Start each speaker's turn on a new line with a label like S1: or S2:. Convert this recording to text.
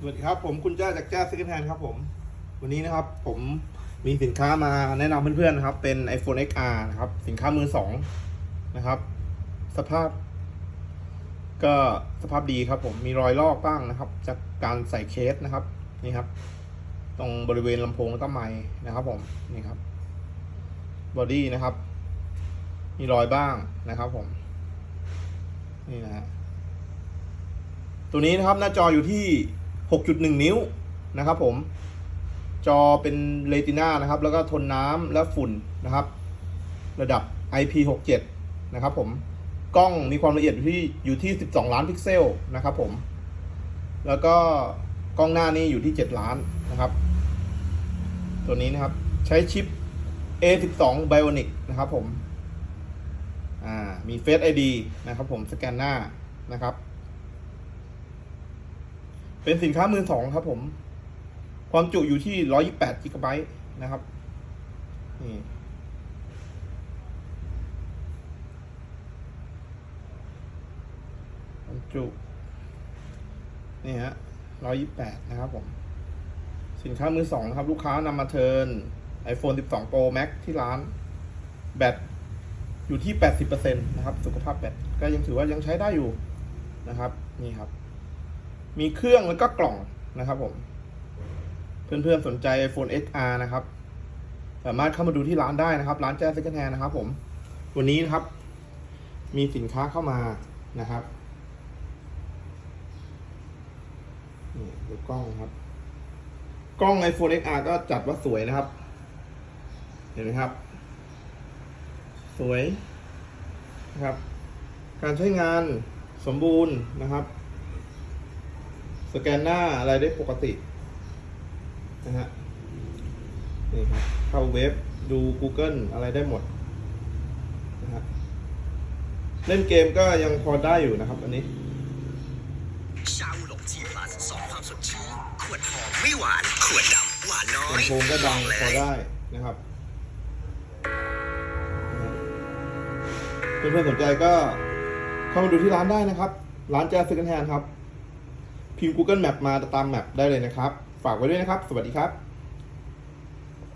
S1: สวัสดีครับผมคุณจ้าจากจ้าซิกแ n นครับผม วันนี้นะครับผมมีสินค้ามาแนะนำเพื่อนๆนะครับ เป็น iPhone XR นะครับ สินค้ามือสองนะครับ สภาพ ก็สภาพดีครับ ผมมีรอยลอกบ้างนะครับ จากการใส่เคสนะครับนี่ครับ ตรงบริเวณลำโพงแล้วก็ไม้นะครับ ผมนี่ครับบอดี้นะครับ มีรอยบ้างนะครับ ผม นี่นะฮะตัวนี้นะครับหน้าจออยู่ที่ 6.1 นิ้วนะครับผม จอเป็นเรติน่านะครับ แล้วก็ทนน้ำและฝุ่นนะครับ ระดับ IP67 นะครับผม กล้องมีความละเอียดอยู่ที่อยู่ที่ 12 ล้านพิกเซลนะครับผม แล้วก็กล้องหน้านี่อยู่ที่ 7 ล้านนะครับ ตัวนี้นะครับ ใช้ชิป A12 Bionic นะครับผม อ่า มี Face ID นะครับผม สแกนหน้านะครับ เป็นสินค้ามือสองครับผม ความจุอยู่ที่128กิกะไบต์นะครับ นี่ความจุ นี่ฮะ128นะครับผม สินค้ามือสองครับ ลูกค้านำมาเทิร์น iPhone 12 Pro Max ที่ร้าน แบตอยู่ที่ 80%นะครับ สุขภาพแบตก็ยังถือว่ายังใช้ได้อยู่นะครับ นี่ครับ มีเครื่องแล้วก็กล่องนะครับผม เพื่อนๆสนใจ iPhone XR นะครับ สามารถเข้ามาดูที่ร้านได้นะครับ ร้านแจ้ Second Hand นะครับ ผม วันนี้นะครับ มีสินค้าเข้ามานะครับนี่ดูกล้องครับ กล้อง iPhone XR ก็จัดว่าสวยนะครับ เห็นไหมครับ สวยนะครับ การใช้งานสมบูรณ์นะครับ สแกนหน้าอะไรได้ปกตินะฮะนี่ครับเข้าเว็บดู Google อะไรได้หมดนะฮะเล่นเกมก็ยังพอได้อยู่นะครับ อันนี้
S2: ชาอูหลงจีพลัสสองความสดชื่นขวดหอมไม่หวานขวดดำหวานน้อย
S1: ลำโพงก็ดัง
S2: เล
S1: พอได้นะครับเพื่อนๆสนใจก็เข้ามาดูที่ร้านได้นะครับ ร้านแจ๊สซคันแฮนครับ พิมพ์ Google Map มาตามแมปได้เลยนะครับ ฝากไว้ด้วยนะครับ สวัสดีครับ